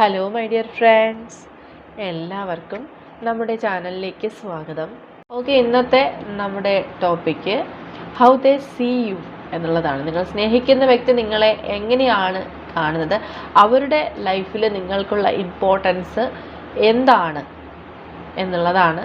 Hello my dear friends എല്ലാവർക്കും നമ്മുടെ ചാനലിലേക്ക് സ്വാഗതം. ഓക്കെ ഇന്നത്തെ നമ്മുടെ topic how they see you എന്നുള്ളതാണ്. നിങ്ങൾ സ്നേഹിക്കുന്ന വ്യക്തി നിങ്ങളെ എങ്ങനെയാണ് കാണുന്നത്? അവരുടെ ലൈഫിൽ നിങ്ങൾക്കുള്ള ഇമ്പോർട്ടൻസ് എന്താണ് എന്നുള്ളതാണ്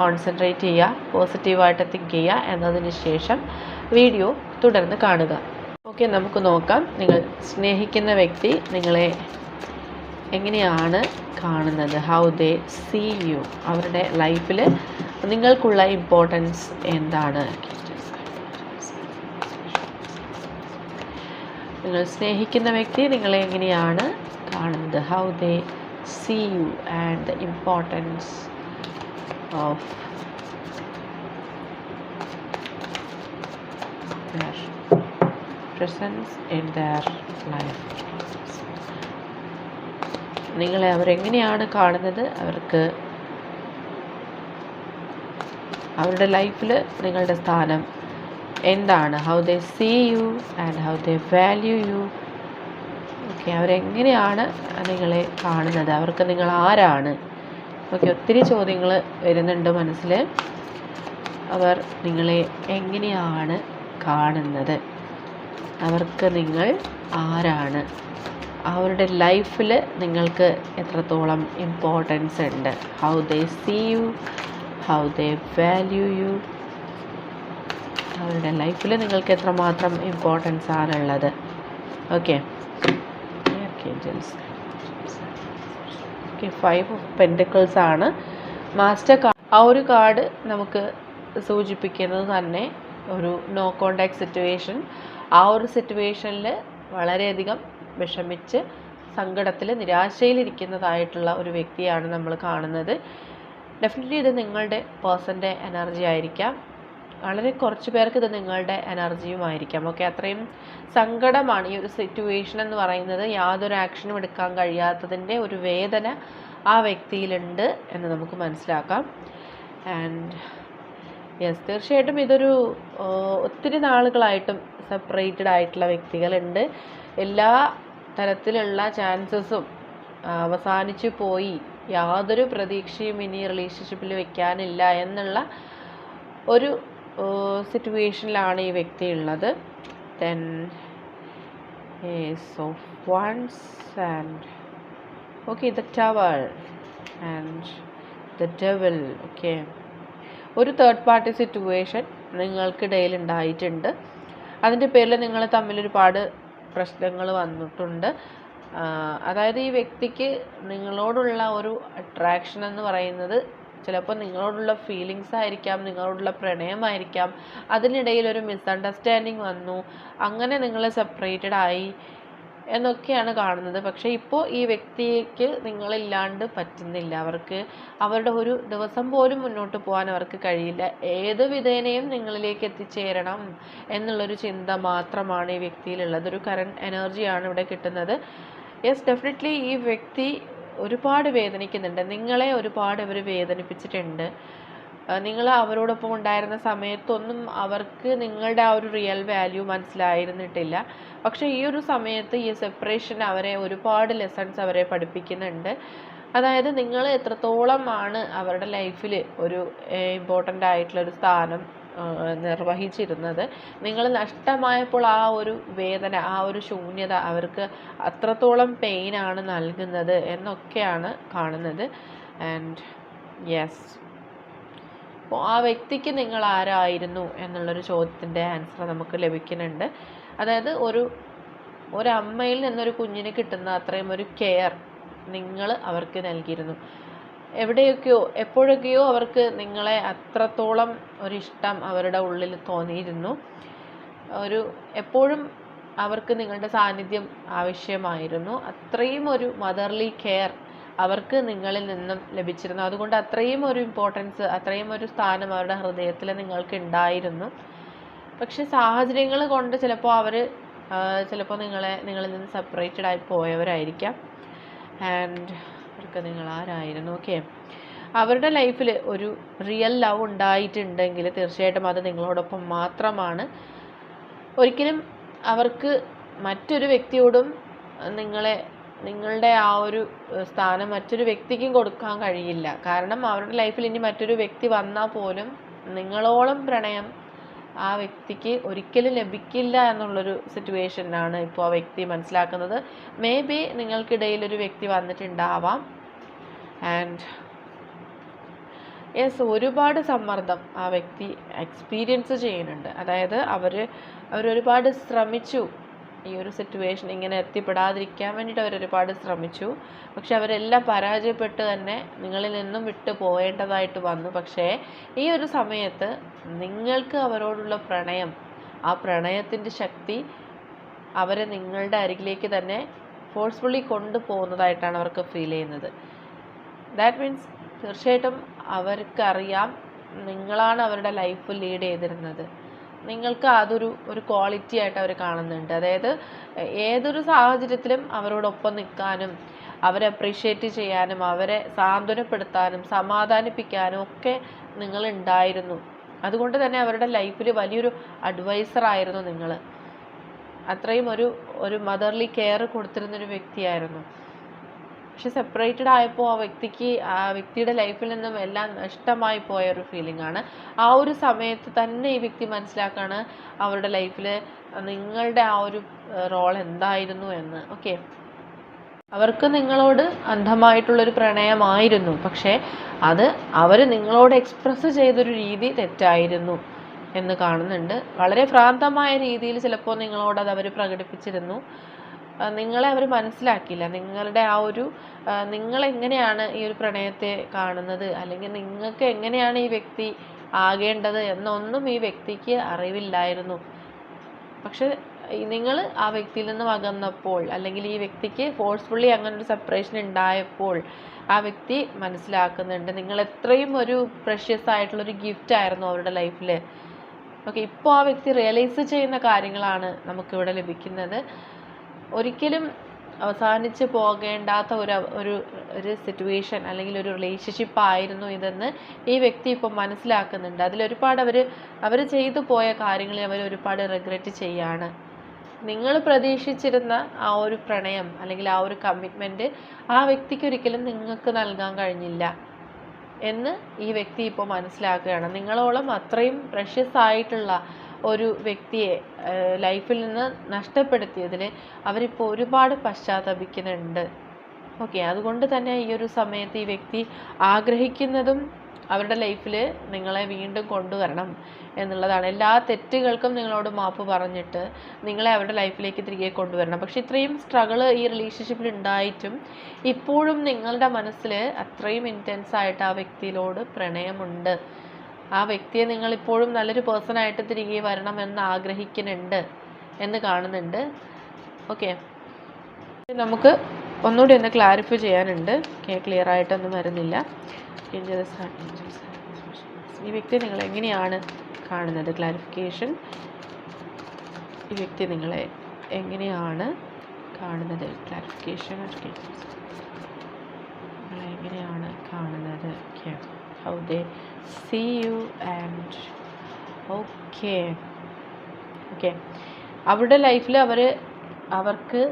കോൺസെൻട്രേറ്റ് ചെയ്യുക പോസിറ്റീവായിട്ട് തിങ്ക് ചെയ്യുക എന്നതിന് ശേഷം വീഡിയോ തുടർന്ന് കാണുക. ഓക്കെ നമുക്ക് നോക്കാം. നിങ്ങൾ സ്നേഹിക്കുന്ന വ്യക്തി നിങ്ങളെ എങ്ങനെയാണ് കാണുന്നത്? ഹൗ ദേ സീ യു അവരുടെ ലൈഫിൽ നിങ്ങൾക്കുള്ള ഇമ്പോർട്ടൻസ് എന്താണ്? നിങ്ങൾ സ്നേഹിക്കുന്ന വ്യക്തി നിങ്ങളെ എങ്ങനെയാണ് കാണുന്നത്? How they see you and the importance of their presence in their life. നിങ്ങളെ അവരെങ്ങനെയാണ് കാണുന്നത്? അവർക്ക് അവരുടെ ലൈഫിൽ നിങ്ങളുടെ സ്ഥാനം എന്താണ്? How they see you and how they value you okay അവരെങ്ങനെയാണ് നിങ്ങളെ കാണുന്നത്? അവർക്ക് നിങ്ങൾ ആരാണ്? ഓക്കെ ഒത്തിരി ചോദ്യങ്ങൾ വരുന്നുണ്ട് മനസ്സിൽ അവർ നിങ്ങളെ എങ്ങനെയാണ് കാണുന്നത്? അവർക്ക് നിങ്ങൾ ആരാണ്? അവരുടെ ലൈഫിൽ നിങ്ങൾക്ക് എത്രത്തോളം ഇമ്പോർട്ടൻസ് ഉണ്ട്? How they see you how they value you അവരുടെ ലൈഫിൽ നിങ്ങൾക്ക് എത്രമാത്രം ഇമ്പോർട്ടൻസ് ആണുള്ളത്? Okay archangels okay five of ആണ്. മാസ്റ്റർ കാർഡ് ആ ഒരു കാർഡ് നമുക്ക് സൂചിപ്പിക്കുന്നത് തന്നെ ഒരു നോ കോണ്ടാക്ട് സിറ്റുവേഷൻ ആ ഒരു സിറ്റുവേഷനിൽ വളരെയധികം വിഷമിച്ച് സങ്കടത്തിൽ നിരാശയിലിരിക്കുന്നതായിട്ടുള്ള ഒരു വ്യക്തിയാണ് നമ്മൾ കാണുന്നത്. ഡെഫിനറ്റ്ലി ഇത് നിങ്ങളുടെ പേഴ്സന്റെ എനർജി ആയിരിക്കാം. വളരെ കുറച്ച് പേർക്ക് ഇത് നിങ്ങളുടെ എനർജിയുമായിരിക്കാം ഓക്കെ അത്രയും സങ്കടമാണ് ഈ ഒരു സിറ്റുവേഷൻ എന്ന് പറയുന്നത്. യാതൊരു ആക്ഷനും എടുക്കാൻ കഴിയാത്തതിന്റെ ഒരു വേദന ആ വ്യക്തിയിലുണ്ട് എന്ന് നമുക്ക് മനസ്സിലാക്കാം. ആൻഡ് യെസ് തീർച്ചയായിട്ടും ഇതൊരു ഒത്തിരി നാളുകളായിട്ടും സെപ്പറേറ്റഡ് ആയിട്ടുള്ള വ്യക്തികളുണ്ട്. എല്ലാ തരത്തിലുള്ള ചാൻസസും അവസാനിച്ചു പോയി. യാതൊരു പ്രതീക്ഷയും ഇനി റിലേഷൻഷിപ്പിൽ വെക്കാനില്ല എന്നുള്ള ഒരു സിറ്റുവേഷനിലാണ് ഈ വ്യക്തി ഉള്ളത് then ace of wands and okay the tower and the devil okay ഒരു തേർഡ് പാർട്ടി സിറ്റുവേഷൻ നിങ്ങൾക്കിടയിൽ ഉണ്ടായിട്ടുണ്ട്. അതിന്റെ പേരിൽ നിങ്ങൾ തമ്മിൽ ഒരുപാട് പ്രശ്നങ്ങൾ വന്നിട്ടുണ്ട്. അതായത് ഈ വ്യക്തിക്ക് നിങ്ങളോടുള്ള ഒരു അട്രാക്ഷൻ എന്ന് പറയുന്നത് ചിലപ്പോൾ നിങ്ങളോടുള്ള ഫീലിങ്സ് ആയിരിക്കാം നിങ്ങളോടുള്ള പ്രണയമായിരിക്കാം. അതിനിടയിൽ ഒരു മിസ്അണ്ടർസ്റ്റാൻഡിങ് വന്നു. അങ്ങനെ നിങ്ങൾ സെപ്പറേറ്റഡ് ആയി എന്നൊക്കെയാണ് കാണുന്നത്. പക്ഷേ ഇപ്പോൾ ഈ വ്യക്തിക്ക് നിങ്ങളില്ലാണ്ട് പറ്റുന്നില്ല. അവർക്ക് അവരുടെ ഒരു ദിവസം പോലും മുന്നോട്ട് പോകാൻ അവർക്ക് കഴിയില്ല. ഏത് വിധേനയും നിങ്ങളിലേക്ക് എത്തിച്ചേരണം എന്നുള്ളൊരു ചിന്ത മാത്രമാണ് ഈ വ്യക്തിയിലുള്ളത്. ഒരു കറണ്ട് എനർജിയാണ് ഇവിടെ കിട്ടുന്നത്. യെസ് ഡെഫിനറ്റ്ലി ഈ വ്യക്തി ഒരുപാട് വേദനിക്കുന്നുണ്ട്. നിങ്ങളെ ഒരുപാട് അവർ വേദനിപ്പിച്ചിട്ടുണ്ട്. നിങ്ങൾ അവരോടൊപ്പം ഉണ്ടായിരുന്ന സമയത്തൊന്നും അവർക്ക് നിങ്ങളുടെ ആ ഒരു റിയൽ വാല്യൂ മനസ്സിലായിരുന്നിട്ടില്ല. പക്ഷേ ഈ ഒരു സമയത്ത് ഈ സെപ്പറേഷൻ അവരെ ഒരുപാട് ലെസൺസ് അവരെ പഠിപ്പിക്കുന്നുണ്ട്. അതായത് നിങ്ങൾ എത്രത്തോളമാണ് അവരുടെ ലൈഫിൽ ഒരു ഇമ്പോർട്ടന്റ് ആയിട്ടുള്ള ഒരു സ്ഥാനം നിർവഹിച്ചിരുന്നത്. നിങ്ങൾ നഷ്ടമായപ്പോൾ ആ ഒരു വേദന ആ ഒരു ശൂന്യത അവർക്ക് അത്രത്തോളം പെയിനാണ് നൽകുന്നത് എന്നൊക്കെയാണ് കാണുന്നത്. ആൻഡ് യെസ് അപ്പോൾ ആ വ്യക്തിക്ക് നിങ്ങൾ ആരായിരുന്നു എന്നുള്ളൊരു ചോദ്യത്തിന്റെ ആൻസർ നമുക്ക് ലഭിക്കുന്നുണ്ട്. അതായത് ഒരു ഒരമ്മയിൽ നിന്നൊരു കുഞ്ഞിന് കിട്ടുന്ന അത്രയും ഒരു കെയർ നിങ്ങൾ അവർക്ക് നൽകിയിരുന്നു. എവിടെയൊക്കെയോ എപ്പോഴൊക്കെയോ അവർക്ക് നിങ്ങളെ അത്രത്തോളം ഒരിഷ്ടം അവരുടെ ഉള്ളിൽ തോന്നിയിരുന്നു. ഒരു എപ്പോഴും അവർക്ക് നിങ്ങളുടെ സാന്നിധ്യം ആവശ്യമായിരുന്നു. അത്രയും ഒരു മദർലി കെയർ അവർക്ക് നിങ്ങളിൽ നിന്നും ലഭിച്ചിരുന്നു. അതുകൊണ്ട് അത്രയും ഒരു ഇമ്പോർട്ടൻസ് അത്രയും ഒരു സ്ഥാനം അവരുടെ ഹൃദയത്തിൽ നിങ്ങൾക്ക് ഉണ്ടായിരുന്നു. പക്ഷെ സാഹചര്യങ്ങൾ കൊണ്ട് ചിലപ്പോൾ അവർ ചിലപ്പോൾ നിങ്ങളെ നിങ്ങളിൽ നിന്ന് സെപ്പറേറ്റഡ് ആയി പോയവരായിരിക്കാം. ആൻഡ് അവർക്ക് നിങ്ങൾ ആരായിരുന്നു ഓക്കെ അവരുടെ ലൈഫിൽ ഒരു റിയൽ ലവ് ഉണ്ടായിട്ടുണ്ടെങ്കിൽ തീർച്ചയായിട്ടും അത് നിങ്ങളോടൊപ്പം മാത്രമാണ്. ഒരിക്കലും അവർക്ക് മറ്റൊരു വ്യക്തിയോടും നിങ്ങളെ നിങ്ങളുടെ ആ ഒരു സ്ഥാനം മറ്റൊരു വ്യക്തിക്കും കൊടുക്കാൻ കഴിയില്ല. കാരണം അവരുടെ ലൈഫിൽ ഇനി മറ്റൊരു വ്യക്തി വന്നാൽ പോലും നിങ്ങളോളം പ്രണയം ആ വ്യക്തിക്ക് ഒരിക്കലും ലഭിക്കില്ല എന്നുള്ളൊരു സിറ്റുവേഷനാണ് ഇപ്പോൾ ആ വ്യക്തി മനസ്സിലാക്കുന്നത്. മേ ബി നിങ്ങൾക്കിടയിൽ ഒരു വ്യക്തി വന്നിട്ടുണ്ടാവാം. ആൻഡ് യെസ് ഒരുപാട് സമ്മർദ്ദം ആ വ്യക്തി എക്സ്പീരിയൻസ് ചെയ്യുന്നുണ്ട്. അതായത് അവർ അവരൊരുപാട് ശ്രമിച്ചു. ഈ ഒരു സിറ്റുവേഷൻ ഇങ്ങനെ എത്തിപ്പെടാതിരിക്കാൻ വേണ്ടിയിട്ട് അവരൊരുപാട് ശ്രമിച്ചു. പക്ഷെ അവരെല്ലാം പരാജയപ്പെട്ട് തന്നെ നിങ്ങളിൽ നിന്നും വിട്ടു പോകേണ്ടതായിട്ട് വന്നു. പക്ഷേ ഈ ഒരു സമയത്ത് നിങ്ങൾക്ക് അവരോടുള്ള പ്രണയം ആ പ്രണയത്തിന്റെ ശക്തി അവരെ നിങ്ങളുടെ അരികിലേക്ക് തന്നെ ഫോഴ്സ്ഫുള്ളി കൊണ്ടുപോകുന്നതായിട്ടാണ് അവർക്ക് ഫീൽ ചെയ്യുന്നത്. ദാറ്റ് മീൻസ് തീർച്ചയായിട്ടും അവർക്കറിയാം നിങ്ങളാണ് അവരുടെ ലൈഫ് ലീഡ് ചെയ്തിരുന്നത്. നിങ്ങൾക്ക് അതൊരു ഒരു ക്വാളിറ്റി ആയിട്ട് അവർ കാണുന്നുണ്ട്. അതായത് ഏതൊരു സാഹചര്യത്തിലും അവരോടൊപ്പം നിൽക്കാനും അവരെ അപ്രീഷിയേറ്റ് ചെയ്യാനും അവരെ സാന്ത്വനപ്പെടുത്താനും സമാധാനിപ്പിക്കാനും ഒക്കെ നിങ്ങൾ ഉണ്ടായിരുന്നു അതുകൊണ്ട് തന്നെ അവരുടെ ലൈഫിൽ വലിയൊരു അഡ്വൈസർ ആയിരുന്നു നിങ്ങൾ അത്രയും ഒരു ഒരു മദർലി കെയർ കൊടുത്തിരുന്നൊരു വ്യക്തിയായിരുന്നു. പക്ഷെ സെപ്പറേറ്റഡ് ആയപ്പോൾ ആ വ്യക്തിക്ക് ആ വ്യക്തിയുടെ ലൈഫിൽ നിന്നും എല്ലാം നഷ്ടമായി പോയ ഒരു ഫീലിംഗ് ആണ്. ആ ഒരു സമയത്ത് തന്നെ ഈ വ്യക്തി മനസ്സിലാക്കാണ് അവരുടെ ലൈഫിൽ നിങ്ങളുടെ ആ ഒരു റോൾ എന്തായിരുന്നു എന്ന്. ഓക്കെ അവർക്ക് നിങ്ങളോട് അന്ധമായിട്ടുള്ളൊരു പ്രണയമായിരുന്നു. പക്ഷേ അത് അവർ നിങ്ങളോട് എക്സ്പ്രസ് ചെയ്തൊരു രീതി തെറ്റായിരുന്നു എന്ന് കാണുന്നുണ്ട്. വളരെ ഭ്രാന്തമായ രീതിയിൽ ചിലപ്പോൾ നിങ്ങളോട് അത് അവർ പ്രകടിപ്പിച്ചിരുന്നു. നിങ്ങളെ അവർ മനസ്സിലാക്കില്ല നിങ്ങളുടെ ആ ഒരു നിങ്ങൾ എങ്ങനെയാണ് ഈ ഒരു പ്രണയത്തെ കാണുന്നത്? അല്ലെങ്കിൽ നിങ്ങൾക്ക് എങ്ങനെയാണ് ഈ വ്യക്തി ആകേണ്ടത് എന്നൊന്നും ഈ വ്യക്തിക്ക് അറിവില്ലായിരുന്നു. പക്ഷെ നിങ്ങൾ ആ വ്യക്തിയിൽ നിന്നും അകന്നപ്പോൾ അല്ലെങ്കിൽ ഈ വ്യക്തിക്ക് ഫോഴ്സ്ഫുള്ളി അങ്ങനെ ഒരു സെപ്പറേഷൻ ഉണ്ടായപ്പോൾ ആ വ്യക്തി മനസ്സിലാക്കുന്നുണ്ട്. നിങ്ങൾ എത്രയും ഒരു പ്രഷ്യസ് ആയിട്ടുള്ളൊരു ഗിഫ്റ്റ് ആയിരുന്നു അവരുടെ ലൈഫിൽ ഓക്കെ ഇപ്പോൾ ആ വ്യക്തി റിയലൈസ് ചെയ്യുന്ന കാര്യങ്ങളാണ് നമുക്കിവിടെ ലഭിക്കുന്നത്. ഒരിക്കലും അവസാനിച്ച് പോകേണ്ടാത്ത ഒരു ഒരു ഒരു സിറ്റുവേഷൻ അല്ലെങ്കിൽ ഒരു റിലേഷൻഷിപ്പ് ആയിരുന്നു ഇതെന്ന് ഈ വ്യക്തി ഇപ്പോൾ മനസ്സിലാക്കുന്നുണ്ട്. അതിലൊരുപാട് അവർ അവർ ചെയ്തു പോയ കാര്യങ്ങളിൽ അവർ ഒരുപാട് റിഗ്രറ്റ് ചെയ്യാണ്. നിങ്ങൾ പ്രതീക്ഷിച്ചിരുന്ന ആ ഒരു പ്രണയം അല്ലെങ്കിൽ ആ ഒരു കമ്മിറ്റ്മെന്റ് ആ വ്യക്തിക്ക് ഒരിക്കലും നിങ്ങൾക്ക് നൽകാൻ കഴിഞ്ഞില്ല എന്ന് ഈ വ്യക്തി ഇപ്പോൾ മനസ്സിലാക്കുകയാണ്. നിങ്ങളോളം അത്രയും പ്രഷ്യസ് ആയിട്ടുള്ള ഒരു വ്യക്തിയെ ലൈഫിൽ നിന്ന് നഷ്ടപ്പെടുത്തിയതിൽ അവരിപ്പോൾ ഒരുപാട് പശ്ചാത്തപിക്കുന്നുണ്ട്. ഓക്കെ അതുകൊണ്ട് തന്നെ ഈ ഒരു സമയത്ത് ഈ വ്യക്തി ആഗ്രഹിക്കുന്നതും അവരുടെ ലൈഫിൽ നിങ്ങളെ വീണ്ടും കൊണ്ടുവരണം എന്നുള്ളതാണ്. എല്ലാ തെറ്റുകൾക്കും നിങ്ങളോട് മാപ്പ് പറഞ്ഞിട്ട് നിങ്ങളെ അവരുടെ ലൈഫിലേക്ക് തിരികെ കൊണ്ടുവരണം. പക്ഷെ ഇത്രയും സ്ട്രഗിൾ ഈ റിലേഷൻഷിപ്പിൽ ഉണ്ടായിട്ടും ഇപ്പോഴും നിങ്ങളുടെ മനസ്സിൽ അത്രയും ഇന്റൻസ് ആയിട്ട് ആ വ്യക്തിയിലോട് പ്രണയമുണ്ട്. ആ വ്യക്തിയെ നിങ്ങൾ ഇപ്പോഴും നല്ലൊരു പേഴ്സൺ ആയിട്ട് തിരികെ എന്ന് ആഗ്രഹിക്കുന്നുണ്ട് എന്ന് കാണുന്നുണ്ട്. ഓക്കെ നമുക്ക് ഒന്നുകൂടി ഒന്ന് ക്ലാരിഫൈ ചെയ്യാനുണ്ട്. ഓക്കെ ക്ലിയർ ആയിട്ടൊന്നും വരുന്നില്ല. ഈ വ്യക്തി നിങ്ങൾ എങ്ങനെയാണ് കാണുന്നത്? ക്ലാരിഫിക്കേഷൻ ഈ വ്യക്തി നിങ്ങളെ എങ്ങനെയാണ് കാണുന്നത്? ക്ലാരിഫിക്കേഷൻ നിങ്ങളെ എങ്ങനെയാണ് കാണുന്നത്? Okay how they see you and okay okay അവരുടെ ലൈഫിൽ അവർ അവർക്ക്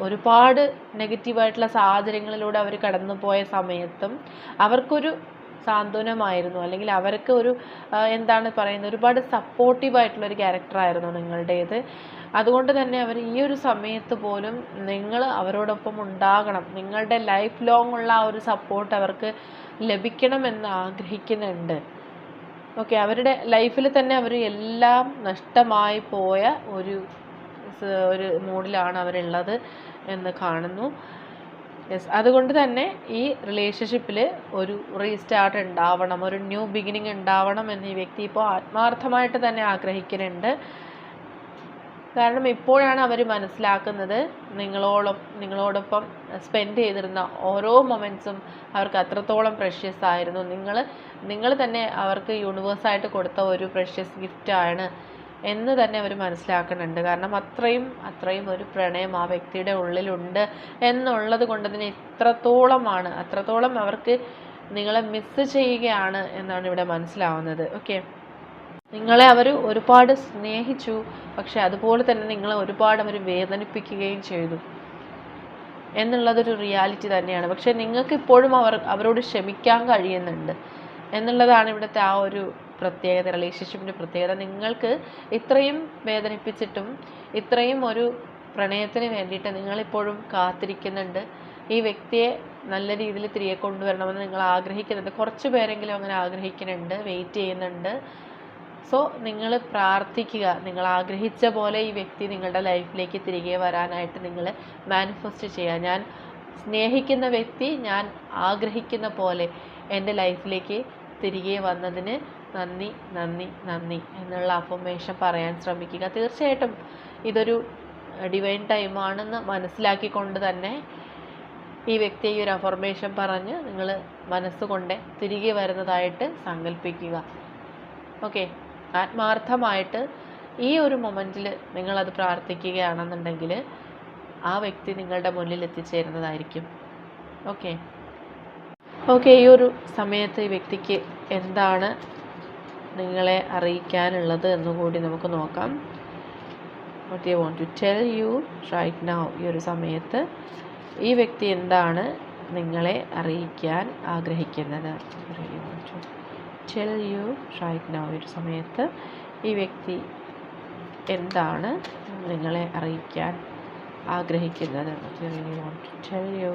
ഒരുപാട് നെഗറ്റീവായിട്ടുള്ള സാഹചര്യങ്ങളിലൂടെ അവർ കടന്നു പോയ സമയത്തും അവർക്കൊരു സാന്ത്വനമായിരുന്നു. അല്ലെങ്കിൽ അവർക്ക് ഒരു എന്താണ് പറയുന്നത് ഒരുപാട് സപ്പോർട്ടീവായിട്ടുള്ള ഒരു ക്യാരക്ടറായിരുന്നു നിങ്ങളുടേത്. അതുകൊണ്ട് തന്നെ അവർ ഈ ഒരു സമയത്ത് പോലും നിങ്ങൾ അവരോടൊപ്പം ഉണ്ടാകണം. നിങ്ങളുടെ ലൈഫ് ലോങ് ഉള്ള ആ ഒരു സപ്പോർട്ട് അവർക്ക് ലഭിക്കണമെന്ന് ആഗ്രഹിക്കുന്നുണ്ട് ഓക്കെ അവരുടെ ലൈഫിൽ തന്നെ അവർ എല്ലാം നഷ്ടമായി പോയ ഒരു ഒരു മൂഡിലാണ് അവരുള്ളത് എന്ന് കാണുന്നു. യെസ് അതുകൊണ്ട് തന്നെ ഈ റിലേഷൻഷിപ്പിൽ ഒരു റീസ്റ്റാർട്ട് ഉണ്ടാവണം ഒരു ന്യൂ ബിഗിനിങ് ഉണ്ടാവണം എന്ന് ഈ വ്യക്തി ഇപ്പോൾ ആത്മാർത്ഥമായിട്ട് തന്നെ ആഗ്രഹിക്കുന്നുണ്ട്. കാരണം ഇപ്പോഴാണ് അവർ മനസ്സിലാക്കുന്നത് നിങ്ങളോളം നിങ്ങളോടൊപ്പം സ്പെൻഡ് ചെയ്തിരുന്ന ഓരോ മൊമെന്റ്സും അവർക്ക് അത്രത്തോളം പ്രഷ്യസ് ആയിരുന്നു. നിങ്ങൾ നിങ്ങൾ തന്നെ അവർക്ക് യൂണിവേഴ്സായിട്ട് കൊടുത്ത ഒരു പ്രഷ്യസ് ഗിഫ്റ്റാണ് എന്ന് തന്നെ അവർ മനസ്സിലാക്കുന്നുണ്ട്. കാരണം അത്രയും അത്രയും ഒരു പ്രണയം ആ വ്യക്തിയുടെ ഉള്ളിലുണ്ട് എന്നുള്ളത് കൊണ്ട് തന്നെ ഇത്രത്തോളമാണ് അത്രത്തോളം അവർക്ക് നിങ്ങളെ മിസ് ചെയ്യുകയാണ് എന്നാണ് ഇവിടെ മനസ്സിലാവുന്നത്. ഓക്കെ നിങ്ങളെ അവർ ഒരുപാട് സ്നേഹിച്ചു പക്ഷെ അതുപോലെ തന്നെ നിങ്ങളെ ഒരുപാട് അവർ വേദനിപ്പിക്കുകയും ചെയ്തു. എന്നുള്ളതൊരു റിയാലിറ്റി തന്നെയാണ്. പക്ഷെ നിങ്ങൾക്ക് ഇപ്പോഴും അവർ അവരോട് ക്ഷമിക്കാൻ കഴിയുന്നുണ്ട്. എന്നുള്ളതാണ് ഇവിടുത്തെ ആ ഒരു പ്രത്യേകത റിലേഷൻഷിപ്പിന്റെ പ്രത്യേകത. നിങ്ങൾക്ക് ഇത്രയും വേദനിപ്പിച്ചിട്ടും ഇത്രയും ഒരു പ്രണയത്തിന് വേണ്ടിയിട്ട് നിങ്ങളിപ്പോഴും കാത്തിരിക്കുന്നുണ്ട്. ഈ വ്യക്തിയെ നല്ല രീതിയിൽ തിരികെ കൊണ്ടുവരണമെന്ന് നിങ്ങൾ ആഗ്രഹിക്കുന്നുണ്ട്. കുറച്ച് പേരെങ്കിലും അങ്ങനെ ആഗ്രഹിക്കുന്നുണ്ട് വെയിറ്റ് ചെയ്യുന്നുണ്ട്. സോ നിങ്ങൾ പ്രാർത്ഥിക്കുക. നിങ്ങൾ ആഗ്രഹിച്ച പോലെ ഈ വ്യക്തി നിങ്ങളുടെ ലൈഫിലേക്ക് തിരികെ വരാനായിട്ട് നിങ്ങൾ മാനിഫെസ്റ്റ് ചെയ്യുക. ഞാൻ സ്നേഹിക്കുന്ന വ്യക്തി ഞാൻ ആഗ്രഹിക്കുന്ന പോലെ എന്റെ ലൈഫിലേക്ക് തിരികെ വന്നതിന് നന്ദി നന്ദി നന്ദി എന്നുള്ള അഫർമേഷൻ പറയാൻ ശ്രമിക്കുക. തീർച്ചയായിട്ടും ഇതൊരു ഡിവൈൻ ടൈമാണെന്ന് മനസ്സിലാക്കിക്കൊണ്ട് തന്നെ ഈ വ്യക്തിയെ ഈ ഒരു അഫർമേഷൻ പറഞ്ഞ് നിങ്ങൾ മനസ്സുകൊണ്ട് തിരികെ വരുന്നതായിട്ട് സങ്കല്പിക്കുക ഓക്കെ ആത്മാർത്ഥമായിട്ട് ഈ ഒരു മൊമെന്റിൽ നിങ്ങളത് പ്രാർത്ഥിക്കുകയാണെന്നുണ്ടെങ്കിൽ ആ വ്യക്തി നിങ്ങളുടെ മുന്നിൽ എത്തിച്ചേരുന്നതായിരിക്കും. ഓക്കെ? ഓക്കെ ഈ ഒരു സമയത്ത് ഈ വ്യക്തിക്ക് എന്താണ് നിങ്ങളെ അറിയിക്കാനുള്ളത് എന്നുകൂടി നമുക്ക് നോക്കാം. What you want to tell you right now ഈ ഒരു സമയത്ത് ഈ വ്യക്തി എന്താണ് നിങ്ങളെ അറിയിക്കാൻ ആഗ്രഹിക്കുന്നത്? ടെൽ യു റൈറ്റ് നൗ ഒരു സമയത്ത് ഈ വ്യക്തി എന്താണ് നിങ്ങളെ അറിയിക്കാൻ ആഗ്രഹിക്കുന്നത് tell you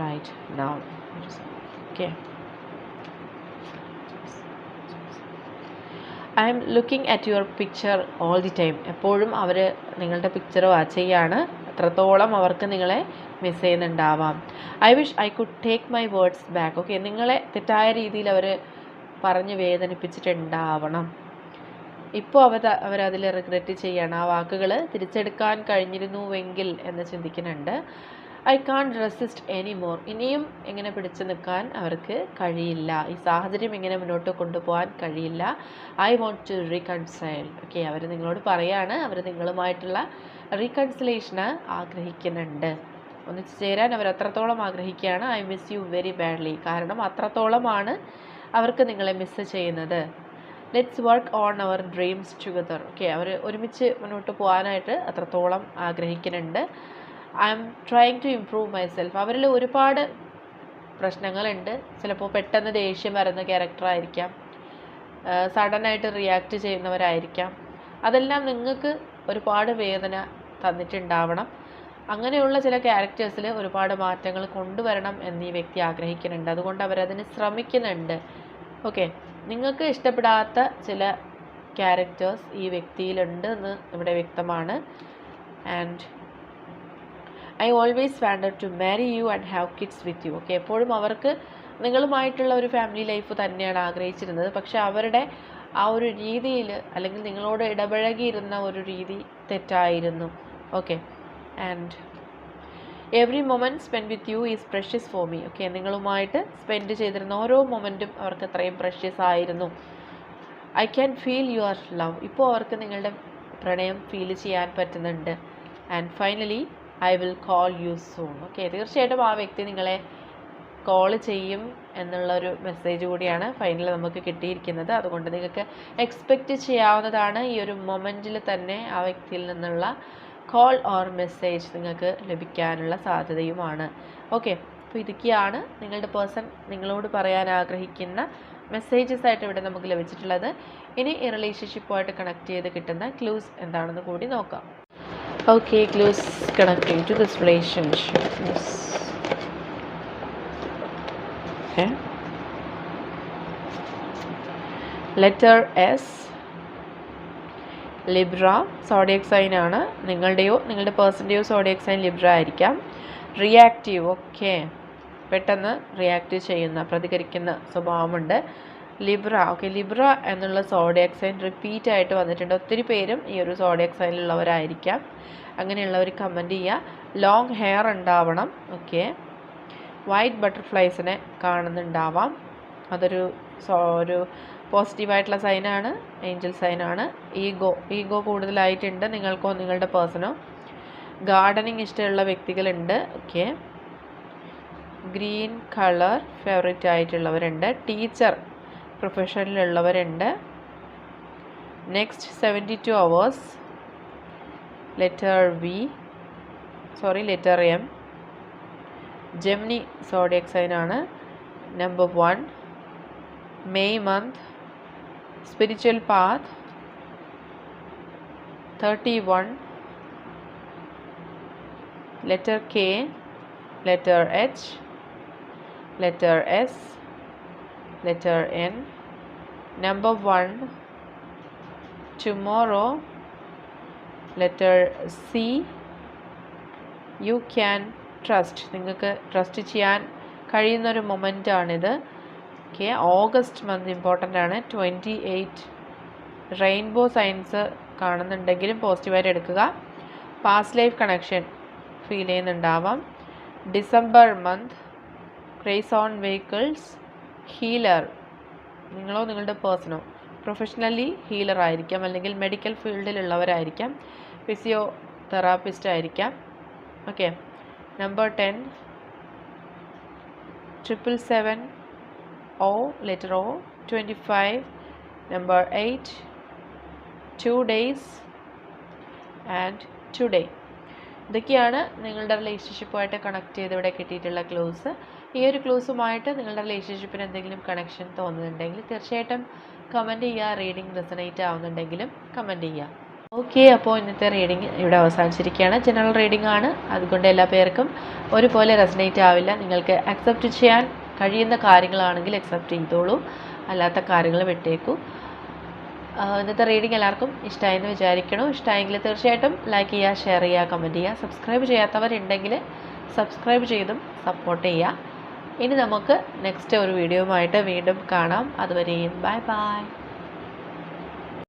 right now okay I'm looking at your picture all the time എപ്പോഴും അവർ നിങ്ങളുടെ പിക്ചർ വാച്ച് ചെയ്യാണ്. അത്രത്തോളം അവർക്ക് നിങ്ങളെ miss ചെയ്യുന്നുണ്ടാവാം. I wish I could take my words back okay നിങ്ങളെ തെറ്റായ രീതിയിൽ അവർ പറഞ്ഞ് വേദനിപ്പിച്ചിട്ടുണ്ടാവണം. ഇപ്പോൾ അവർ അവരതിൽ റിഗ്രറ്റ് ചെയ്യണം. ആ വാക്കുകൾ തിരിച്ചെടുക്കാൻ കഴിഞ്ഞിരുന്നുവെങ്കിൽ എന്ന് ചിന്തിക്കുന്നുണ്ട്. I can't resist any more ഇനിയും എങ്ങനെ പിടിച്ചു നിൽക്കാൻ അവർക്ക് കഴിയില്ല. ഈ സാഹചര്യം ഇങ്ങനെ മുന്നോട്ട് കൊണ്ടുപോകാൻ കഴിയില്ല. I want to reconcile okay അവർ നിങ്ങളോട് പറയാണ്. അവർ നിങ്ങളുമായിട്ടുള്ള റീകൺസിലേഷന് ആഗ്രഹിക്കുന്നുണ്ട്. ഒന്നിച്ച് ചേരാൻ അവർ അത്രത്തോളം ആഗ്രഹിക്കുകയാണ്. I miss you very badly കാരണം അത്രത്തോളമാണ് അവർക്ക് നിങ്ങളെ മിസ് ചെയ്യുന്നത്. Let's work on our dreams together okay അവർ ഒരുമിച്ച് മുന്നോട്ട് പോകാനായിട്ട് അത്രത്തോളം ആഗ്രഹിക്കുന്നുണ്ട്. I'm trying to improve myself അവരിൽ ഒരുപാട് പ്രശ്നങ്ങളുണ്ട്. ചിലപ്പോൾ പെട്ടെന്ന് ദേഷ്യം വരുന്ന ക്യാരക്ടറായിരിക്കാം സഡനായിട്ട് റിയാക്ട് ചെയ്യുന്നവരായിരിക്കാം. അതെല്ലാം നിങ്ങൾക്ക് ഒരുപാട് വേദന തന്നിട്ടുണ്ടാവണം. അങ്ങനെയുള്ള ചില ക്യാരക്ടേഴ്സിൽ ഒരുപാട് മാറ്റങ്ങൾ കൊണ്ടുവരണം എന്ന് ഈ വ്യക്തി ആഗ്രഹിക്കുന്നുണ്ട്. അതുകൊണ്ട് അവരതിന് ശ്രമിക്കുന്നുണ്ട്. ഓക്കെ നിങ്ങൾക്ക് ഇഷ്ടപ്പെടാത്ത ചില ക്യാരക്ടേഴ്സ് ഈ വ്യക്തിയിലുണ്ട് എന്ന് ഇവിടെ വ്യക്തമാണ്. And I always wanted to marry you and have kids with you okay എപ്പോഴും അവർക്ക് നിങ്ങളുമായിട്ടുള്ള ഒരു ഫാമിലി ലൈഫ് തന്നെയാണ് ആഗ്രഹിച്ചിരുന്നത്. പക്ഷേ അവരുടെ ആ ഒരു രീതിയിൽ അല്ലെങ്കിൽ നിങ്ങളോട് ഇടപഴകിയിരുന്ന ഒരു രീതി തെറ്റായിരുന്നു. Okay and every moment spend with you is precious for me okay നിങ്ങളുമായിട്ട് സ്പെൻഡ് ചെയ്തിരുന്ന ഓരോ മൊമെന്റും അവർക്ക് അത്രയും പ്രഷ്യസ് ആയിരുന്നു. I can feel your love ഇപ്പോൾ അവർക്ക് നിങ്ങളുടെ പ്രണയം ഫീൽ ചെയ്യാൻ പറ്റുന്നുണ്ട്. And finally I will call you soon okay തീർച്ചയായിട്ടും ആ വ്യക്തി നിങ്ങളെ കോൾ ചെയ്യും എന്നുള്ളൊരു മെസ്സേജ് കൂടിയാണ് ഫൈനൽ നമുക്ക് കിട്ടിയിരിക്കുന്നത്. അതുകൊണ്ട് നിങ്ങൾക്ക് എക്സ്പെക്റ്റ് ചെയ്യാവുന്നതാണ് ഈ ഒരു മൊമെന്റിൽ തന്നെ ആ വ്യക്തിയിൽ നിന്നുള്ള കോൾ ഓർ മെസ്സേജ് നിങ്ങൾക്ക് ലഭിക്കാനുള്ള സാധ്യതയുമാണ്. ഓക്കെ അപ്പോൾ ഇതൊക്കെയാണ് നിങ്ങളുടെ പേഴ്സൺ നിങ്ങളോട് പറയാൻ ആഗ്രഹിക്കുന്ന മെസ്സേജസ് ആയിട്ട് ഇവിടെ നമുക്ക് ലഭിച്ചിട്ടുള്ളത്. ഇനി ഈ റിലേഷൻഷിപ്പുമായിട്ട് കണക്ട് ചെയ്ത് കിട്ടുന്ന ക്ലൂസ് എന്താണെന്ന് കൂടി നോക്കാം. Okay clues connect to this relationship letter S Libra zodiac sign ആണ്. നിങ്ങളുടെയോ നിങ്ങളുടെ പേഴ്സന്റെയോ സോഡിയക് സൈൻ ലിബ്ര ആയിരിക്കാം. Reactive okay. പെട്ടെന്ന് റിയാക്റ്റ് ചെയ്യുന്ന പ്രതികരിക്കുന്ന സ്വഭാവമുണ്ട്. Libra okay. ലിബ്ര എന്നുള്ള സോഡിയക് സൈൻ റിപ്പീറ്റ് ആയിട്ട് വന്നിട്ടുണ്ട്. ഒത്തിരി പേരും ഈ ഒരു സോഡിയക് സൈനിലുള്ളവരായിരിക്കാം. അങ്ങനെയുള്ളവർ കമന്റ് ചെയ്യുക. ലോങ് ഹെയർ ഉണ്ടാവണം ഓക്കെ. വൈറ്റ് ബട്ടർഫ്ലൈസിനെ കാണുന്നുണ്ടാവാം. അതൊരു സോ ഒരു പോസിറ്റീവായിട്ടുള്ള സൈനാണ് ഏഞ്ചൽ സൈനാണ്. ഈഗോ ഈഗോ കൂടുതലായിട്ടുണ്ട് നിങ്ങൾക്കോ നിങ്ങളുടെ പേഴ്സണോ? ഗാർഡനിങ് ഇഷ്ടമുള്ള വ്യക്തികളുണ്ട്. ഓക്കെ. ഗ്രീൻ കളർ ഫേവറേറ്റ് ആയിട്ടുള്ളവരുണ്ട്. Teacher പ്രൊഫഷനിലുള്ളവരുണ്ട്. Next seventy two hours. Letter V. Sorry letter M. Gemini zodiac സൈനാണ്. Number one. May month path thirty one letter K, letter H, letter S, letter N, number 1, tomorrow, letter C, you can trust നിങ്ങൾക്ക് trust ചെയ്യാൻ കഴിയുന്നൊരു moment ആണിത് okay August month important ആണ്. Twenty eight rainbow science കാണുന്നുണ്ടെങ്കിലും പോസിറ്റീവായിട്ട് എടുക്കുക. Past life connection feel ചെയ്യുന്നുണ്ടാവാം. December month craze on vehicles healer നിങ്ങളോ നിങ്ങളുടെ പേഴ്സണോ പ്രൊഫഷണലി ഹീലർ ആയിരിക്കാം. അല്ലെങ്കിൽ മെഡിക്കൽ ഫീൽഡിലുള്ളവരായിരിക്കാം ഫിസിയോ തെറാപ്പിസ്റ്റ് ആയിരിക്കാം. Okay number ten triple seven letter O twenty five number eight two days and today ഇതൊക്കെയാണ് നിങ്ങളുടെ റിലേഷൻഷിപ്പുമായിട്ട് കണക്ട് ചെയ്ത് ഇവിടെ കിട്ടിയിട്ടുള്ള ക്ലൂസ് ഈ ഒരു ക്ലൂസുമായിട്ട് നിങ്ങളുടെ റിലേഷൻഷിപ്പിന് എന്തെങ്കിലും കണക്ഷൻ തോന്നുന്നുണ്ടെങ്കിൽ തീർച്ചയായിട്ടും കമന്റ് ചെയ്യുക റീഡിംഗ് റെസനേറ്റ് ആവുന്നുണ്ടെങ്കിലും കമന്റ് ചെയ്യുക. ഓക്കെ അപ്പോൾ ഇന്നത്തെ റീഡിംഗ് ഇവിടെ അവസാനിച്ചിരിക്കുകയാണ്. ജനറൽ റീഡിംഗ് ആണ്. അതുകൊണ്ട് എല്ലാ പേർക്കും ഒരുപോലെ റെസനേറ്റ് ആവില്ല. നിങ്ങൾക്ക് അക്സെപ്റ്റ് ചെയ്യാൻ കഴിയുന്ന കാര്യങ്ങളാണെങ്കിൽ അക്സെപ്റ്റ് ചെയ്തോളൂ. അല്ലാത്ത കാര്യങ്ങൾ വിട്ടേക്കൂ. ഇന്നത്തെ റീഡിംഗ് എല്ലാവർക്കും ഇഷ്ടമായെന്ന് വിചാരിക്കണം. ഇഷ്ടമായെങ്കിൽ തീർച്ചയായിട്ടും ലൈക്ക് ചെയ്യുക ഷെയർ ചെയ്യുക കമന്റ് ചെയ്യുക. സബ്സ്ക്രൈബ് ചെയ്യാത്തവരുണ്ടെങ്കിൽ സബ്സ്ക്രൈബ് ചെയ്തും സപ്പോർട്ട് ചെയ്യുക. ഇനി നമുക്ക് നെക്സ്റ്റ് ഒരു വീഡിയോയുമായിട്ട് വീണ്ടും കാണാം. അതുവരെയും ബൈ ബൈ